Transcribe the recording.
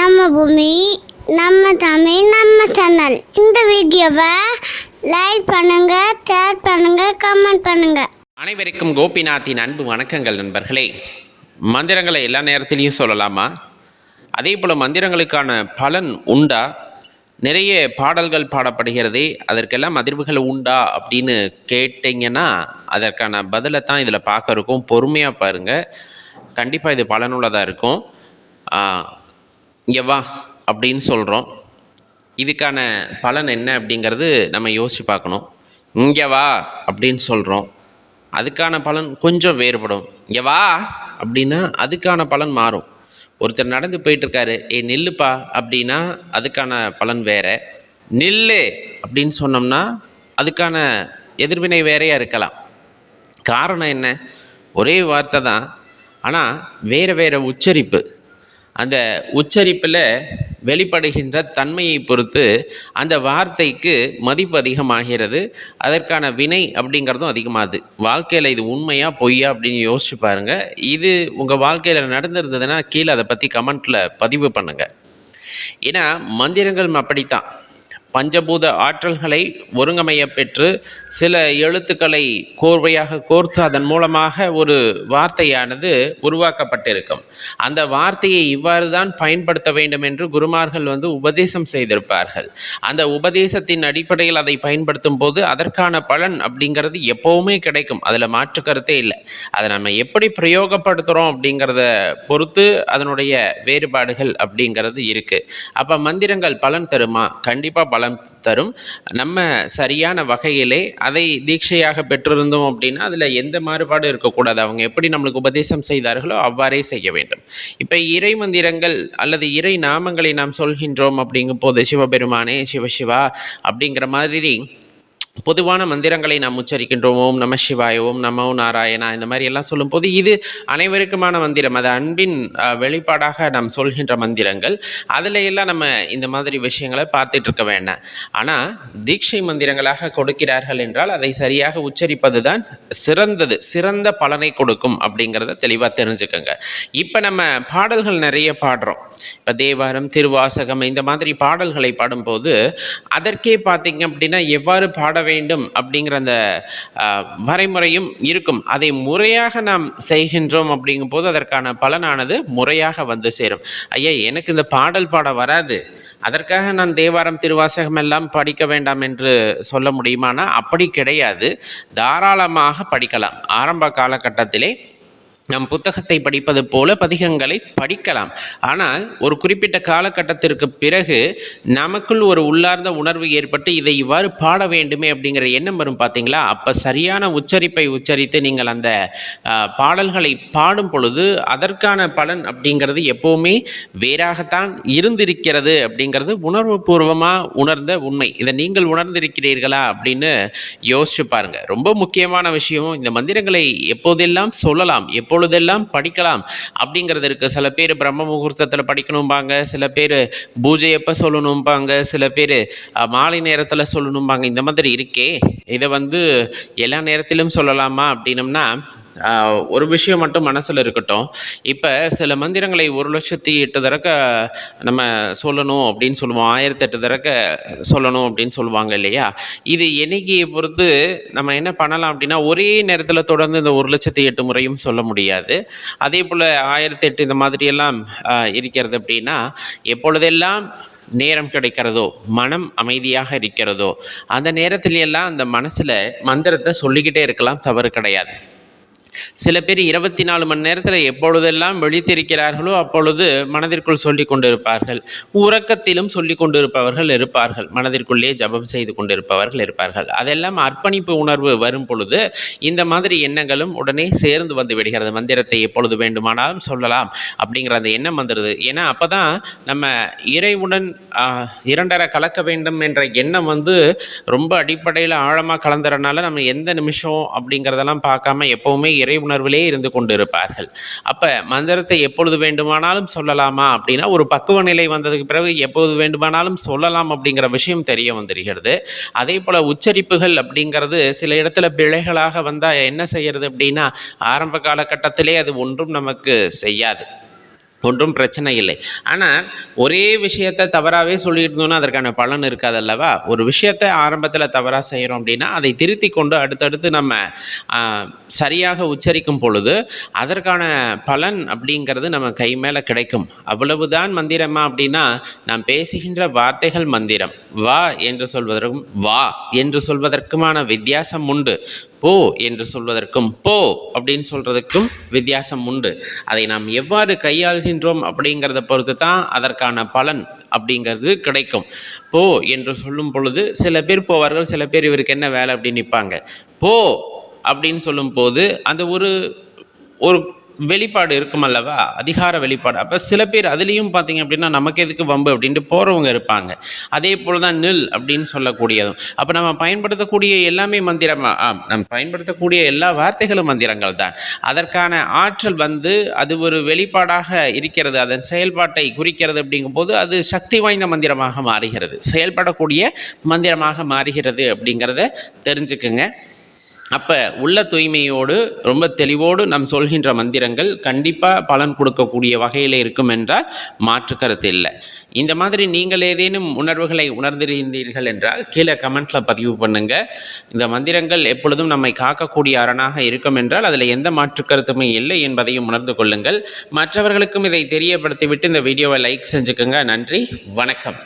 நம்ம பூமி நம்ம தமிழ் நம்ம சேனல். இந்த வீடியோவை லைக் பண்ணுங்க ஷேர் பண்ணுங்க கமெண்ட் பண்ணுங்க. அனைவருக்கும் கோபிநாத்தின் அன்பு வணக்கங்கள் நண்பர்களே. மந்திரங்களை எல்லா நேரத்திலையும் சொல்லலாமா? அதே போல் மந்திரங்களுக்கான பலன் உண்டா? நிறைய பாடல்கள் பாடப்படுகிறதே அதற்கெல்லாம் அதிர்வுகள் உண்டா? அப்படின்னு கேட்டிங்கன்னா அதற்கான பதிலை தான் இதில் பார்க்க இருக்கும் பொறுமையாக பாருங்கள் கண்டிப்பாக இது பலனுள்ளதாக இருக்கும். இங்கே வா அப்படின்னு சொல்கிறோம். இதுக்கான பலன் என்ன அப்படிங்கிறது நம்ம யோசித்து பார்க்கணும். இங்கே வா அப்படின்னு சொல்கிறோம். அதுக்கான பலன் கொஞ்சம் வேறுபடும். இங்கே வா அப்படின்னா அதுக்கான பலன் மாறும். ஒருத்தர் நடந்து போயிட்டுருக்காரு ஏ நில்லுப்பா அப்படின்னா அதுக்கான பலன் வேறு. நில்லு அப்படின்னு சொன்னோம்னா அதுக்கான எதிர்வினை வேறையாக இருக்கலாம். காரணம் என்ன? ஒரே வார்த்தை தான். ஆனால் வேறு வேறு உச்சரிப்பு. அந்த உச்சரிப்பில் வெளிப்படுகின்ற தன்மையை பொறுத்து அந்த வார்த்தைக்கு மதிப்பு அதிகமாகிறது. அதற்கான வினை அப்படிங்கிறதும் அதிகமாகுது. வாழ்க்கையில் இது உண்மையா பொய்யா அப்படின்னு யோசிச்சு பாருங்கள் இது உங்கள் வாழ்க்கையில் நடந்திருந்ததுன்னா கீழே அதை பற்றி கமெண்ட்டில் பதிவு பண்ணுங்கள் ஏன்னா மந்திரங்கள் அப்படித்தான். பஞ்சபூத ஆற்றல்களை ஒருங்கமைய பெற்று சில எழுத்துக்களை கோர்வையாக கோர்த்து அதன் மூலமாக ஒரு வார்த்தையானது உருவாக்கப்பட்டிருக்கும். அந்த வார்த்தையை இவ்வாறு தான் பயன்படுத்த வேண்டும் என்று குருமார்கள் வந்து உபதேசம் செய்திருப்பார்கள். அந்த உபதேசத்தின் அடிப்படையில் அதை பயன்படுத்தும் போது அதற்கான பலன் அப்படிங்கிறது எப்போவுமே கிடைக்கும். அதில் மாற்று கருத்தே இல்லை. அதை நம்ம எப்படி பிரயோகப்படுத்துகிறோம் அப்படிங்கிறத பொறுத்து அதனுடைய வேறுபாடுகள் அப்படிங்கிறது இருக்குது அப்போ மந்திரங்கள் பலன் தருமா? கண்டிப்பாக பலன் தரும். நம்ம சரியான வகையிலே அதை தீட்சையாக பெற்றிருந்தோம் அப்படின்னா அதில் எந்த மாறுபாடும் இருக்கக்கூடாது. அவங்க எப்படி நம்மளுக்கு உபதேசம் செய்தார்களோ அவ்வாறே செய்ய வேண்டும். இப்போ இறை மந்திரங்கள் அல்லது இறை நாமங்களை நாம் சொல்கின்றோம் அப்படிங்கும் போது சிவபெருமானே சிவசிவா அப்படிங்கிற மாதிரி பொதுவான மந்திரங்களை நாம் உச்சரிக்கின்றோம். ஓம் நம சிவாய ஓம் நமோ நாராயணா இந்த மாதிரி எல்லாம் சொல்லும்போது இது அனைவருக்குமான மந்திரம். அது அன்பின் வெளிப்பாடாக நாம் சொல்கின்ற மந்திரங்கள். அதில் எல்லாம் நம்ம இந்த மாதிரி விஷயங்களை பார்த்துட்டு இருக்க வேண்டாம். ஆனால் தீட்சை மந்திரங்களாக கொடுக்கிறார்கள் என்றால் அதை சரியாக உச்சரிப்பது தான் சிறந்தது சிறந்த பலனை கொடுக்கும் அப்படிங்கிறத தெளிவாக தெரிஞ்சுக்கோங்க. இப்போ நம்ம பாடல்கள் நிறைய பாடுறோம். இப்போ தேவாரம் திருவாசகம் இந்த மாதிரி பாடல்களை பாடும்போது அதற்கே பார்த்தீங்க அப்படின்னா எவ்வாறு பாட வேண்டும் அப்படிங்கிற அந்த வரைமுறையும் இருக்கும். அதை முறையாக நாம் செய்கின்றோம் அப்படிங்கும்போது அதற்கான பலனானது முறையாக வந்து சேரும். ஐயா எனக்கு இந்த பாடல் பாட வராது. அதற்காக நான் தேவாரம் திருவாசகம் எல்லாம் படிக்க வேண்டாம் என்று சொல்ல முடியுமானா? அப்படி கிடையாது. தாராளமாக படிக்கலாம். ஆரம்ப காலகட்டத்திலே நம் புத்தகத்தை படிப்பது போல பதிகங்களை படிக்கலாம். ஆனால் ஒரு குறிப்பிட்ட காலகட்டத்திற்கு பிறகு நமக்குள் ஒரு உள்ளார்ந்த உணர்வு ஏற்பட்டு இதை இவ்வாறு பாட வேண்டுமே அப்படிங்கிற எண்ணம் வரும் பார்த்தீங்களா அப்போ சரியான உச்சரிப்பை உச்சரித்து நீங்கள் அந்த பாடல்களை பாடும் பொழுது அதற்கான பலன் அப்படிங்கிறது எப்போவுமே வேறாகத்தான் இருந்திருக்கிறது அப்படிங்கிறது உணர்வுபூர்வமாக உணர்ந்த உண்மை. இதை நீங்கள் உணர்ந்திருக்கிறீர்களா அப்படின்னு யோசிச்சு பாருங்கள் ரொம்ப முக்கியமான விஷயம் இந்த மந்திரங்களை எப்போதெல்லாம் சொல்லலாம் எப்போ எப்பொழுதெல்லாம் படிக்கலாம். அப்படிங்கிறது இருக்குது சில பேர் பிரம்ம முகூர்த்தத்தில் படிக்கணும்பாங்க சில பேர் பூஜை எப்போ சொல்லணும்பாங்க சில பேர் மாலை நேரத்தில் சொல்லணும்பாங்க. இந்த மாதிரி இருக்கே. இதை வந்து எல்லா நேரத்திலும் சொல்லலாமா அப்படின்னம்னா ஒரு விஷயம் மட்டும் மனசில் இருக்கட்டும். இப்போ சில மந்திரங்களை ஒரு லட்சத்தி எட்டு தடக்க நம்ம சொல்லணும் அப்படின்னு சொல்லுவோம். ஆயிரத்தி எட்டு தடக்க சொல்லணும் அப்படின்னு சொல்லுவாங்க இல்லையா? இது எண்ணிக்கையை பொறுத்து நம்ம என்ன பண்ணலாம் அப்படின்னா ஒரே நேரத்தில் தொடர்ந்து இந்த ஒரு லட்சத்தி எட்டு முறையும் சொல்ல முடியாது. அதே போல் ஆயிரத்தி எட்டு இந்த மாதிரியெல்லாம் இருக்கிறது அப்படின்னா எப்பொழுதெல்லாம் நேரம் கிடைக்கிறதோ மனம் அமைதியாக இருக்கிறதோ அந்த நேரத்துல எல்லாம் அந்த மனசில் மந்திரத்தை சொல்லிக்கிட்டே இருக்கலாம் தவறு கிடையாது. சில பேர் இருபத்தி நாலு மணி நேரத்தில் எப்பொழுதெல்லாம் விழித்திருக்கிறார்களோ அப்பொழுது மனதிற்குள் சொல்லி கொண்டிருப்பார்கள். உறக்கத்திலும் சொல்லி கொண்டிருப்பவர்கள் இருப்பார்கள். மனதிற்குள்ளே ஜபம் செய்து கொண்டிருப்பவர்கள் இருப்பார்கள். அதெல்லாம் அர்ப்பணிப்பு உணர்வு வரும் பொழுது இந்த மாதிரி எண்ணங்களும் உடனே சேர்ந்து வந்து விடுகிறது. மந்திரத்தை எப்பொழுது வேண்டுமானாலும் சொல்லலாம் அப்படிங்கிற அந்த எண்ணம் வந்துடுது ஏன்னா அப்போ தான் நம்ம இறைவுடன் இரண்டரை கலக்க வேண்டும் என்ற எண்ணம் வந்து ரொம்ப அடிப்படையில் ஆழமாக கலந்துறனால நம்ம எந்த நிமிஷம் அப்படிங்கிறதெல்லாம் பார்க்காம எப்போவுமே இறை உணர்விலே இருந்து கொண்டு இருப்பார்கள் அப்போ மந்திரத்தை எப்பொழுது வேண்டுமானாலும் சொல்லலாமா அப்படின்னா ஒரு பக்குவ நிலை வந்ததுக்கு பிறகு எப்போது வேண்டுமானாலும் சொல்லலாம் அப்படிங்கிற விஷயம் தெரிய வந்துருகிறது அதே போல் உச்சரிப்புகள் அப்படிங்கிறது சில இடத்துல பிழைகளாக வந்தால் என்ன செய்யறது அப்படின்னா ஆரம்ப காலகட்டத்திலே அது ஒன்றும் நமக்கு செய்யாது. ஒன்றும் பிரச்சனை இல்லை. ஆனால் ஒரே விஷயத்தை தவறாகவே சொல்லிட்டு இருந்தோம்னா அதற்கான பலன் இருக்காது அல்லவா? ஒரு விஷயத்தை ஆரம்பத்தில் தவறாக செய்கிறோம் அப்படின்னா அதை திருத்தி கொண்டு அடுத்தடுத்து நம்ம சரியாக உச்சரிக்கும் பொழுது அதற்கான பலன் அப்படிங்கிறது நம்ம கை மேலே கிடைக்கும். அவ்வளவுதான் மந்திரமா அப்படின்னா நாம் பேசுகின்ற வார்த்தைகள் மந்திரம். வா என்று சொல்வதற்கும் வா என்று சொல்வதற்குமான வித்தியாசம் உண்டு. போ என்று சொல்வதற்கும் போ அப்படின்னு சொல்றதுக்கும் வித்தியாசம் உண்டு. அதை நாம் எவ்வாறு கையாள்கின்றோம் அப்படிங்கிறத பொறுத்து தான் அதற்கான பலன் அப்படிங்கிறது கிடைக்கும். போ என்று சொல்லும் பொழுது சில பேர் போவார்கள் சில பேர் இவருக்கு என்ன வேலை அப்படின்னு நிற்பாங்க. போ அப்படின்னு சொல்லும்போது அந்த ஒரு ஒரு வெளிப்பாடு இருக்கும் அல்லவா? அதிகார வெளிப்பாடு. அப்போ சில பேர் அதுலேயும் பார்த்தீங்க அப்படின்னா நமக்கு எதுக்கு வம்பு அப்படின்ட்டு போகிறவங்க இருப்பாங்க. அதே போல் தான் நில் அப்படின்னு சொல்லக்கூடியதும். அப்போ நம்ம பயன்படுத்தக்கூடிய எல்லாமே மந்திரமா நம்ம பயன்படுத்தக்கூடிய எல்லா வார்த்தைகளும் மந்திரங்கள் தான். அதற்கான ஆற்றல் வந்து அது ஒரு வெளிப்பாடாக இருக்கிறது. அதன் செயல்பாட்டை குறிக்கிறது அப்படிங்கும்போது அது சக்தி வாய்ந்த மந்திரமாக மாறுகிறது. செயல்படக்கூடிய மந்திரமாக மாறுகிறது அப்படிங்கிறத தெரிஞ்சுக்குங்க. அப்போ உள்ள தூய்மையோடு ரொம்ப தெளிவோடு நாம் சொல்கின்ற மந்திரங்கள் கண்டிப்பாக பலன் கொடுக்கக்கூடிய வகையில் இருக்கும் என்றால் மாற்று கருத்து இல்லை. இந்த மாதிரி நீங்கள் ஏதேனும் உணர்வுகளை உணர்ந்திருந்தீர்கள் என்றால் கீழே கமெண்ட்டில் பதிவு பண்ணுங்கள் இந்த மந்திரங்கள் எப்பொழுதும் நம்மை காக்கக்கூடிய அரணாக இருக்கும் என்றால் அதில் எந்த மாற்று கருத்துமே இல்லை என்பதையும் உணர்ந்து கொள்ளுங்கள். மற்றவர்களுக்கும் இதை தெரியப்படுத்திவிட்டு இந்த வீடியோவை லைக் செஞ்சுக்கோங்க. நன்றி. வணக்கம்.